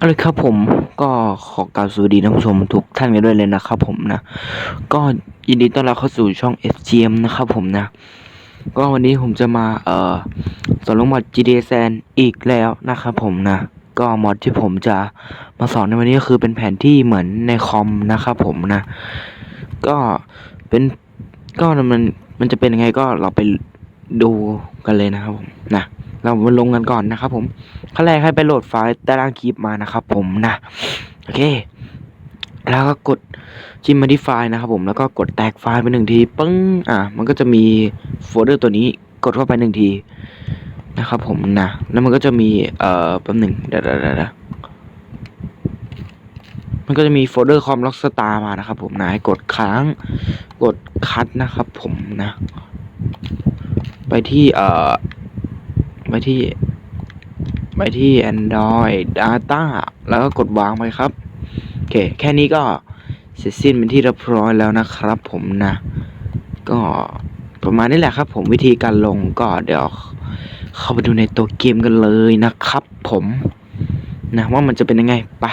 เอาเลยครับผมก็ขอกล่าวสวัสดีท่านผู้ชมทุกท่านกันด้วยเลยนะครับผมนะ ก็ยินดีต้อนรับเข้าสู่ช่อง FGM นะครับผมนะ ก็วันนี้ผมจะมาเอ่อสอนลงมอด GTA San อีกแล้วนะครับผมนะ ก็มอดที่ผมจะมาสอนในวันนี้ก็คือเป็นแผนที่เหมือนในคอมนะครับผมนะ ก็เป็นก็มันมันจะเป็นยังไงก็เราไปดูกันเลยนะครับผมนะ เรามาลงกันก่อนนะครับผม ขั้นแรกให้ไปโหลดไฟล์ใต้ล่างคลิปมานะครับ ผมนะโอเค แล้วก็กดจิ้มมาที่ไฟล์นะครับ ผมแล้วก็กดแตกไฟล์ไปหนึ่งทีปึ้งอะมันก็จะมีโฟลเดอร์ตัวนี้กดเข้าไปหนึ่งทีนะครับผมนะแล้วมันก็จะมีเอ่อแป๊บหนึ่งเดี๋ยวเดี๋ยวเดี๋ยวเดี๋ยวมันก็จะมีโฟลเดอร์คอมล็อกสตาร์มานะครับ ผมนะให้กดค้างกดคัดนะครับ ผมนะ ไปที่เอ่อไปที่ ไปที่ Android Data แล้วก็กดวางไปครับ โอเค แค่นี้ก็เสร็จสิ้นเป็นที่เรียบร้อยแล้วนะครับ ผมนะ ก็ประมาณนี้แหละครับ ผมวิธีการลงก็เดี๋ยว เข้าไปดูในตัวเกมกันเลยนะครับ ผมนะว่ามันจะเป็นยังไงไป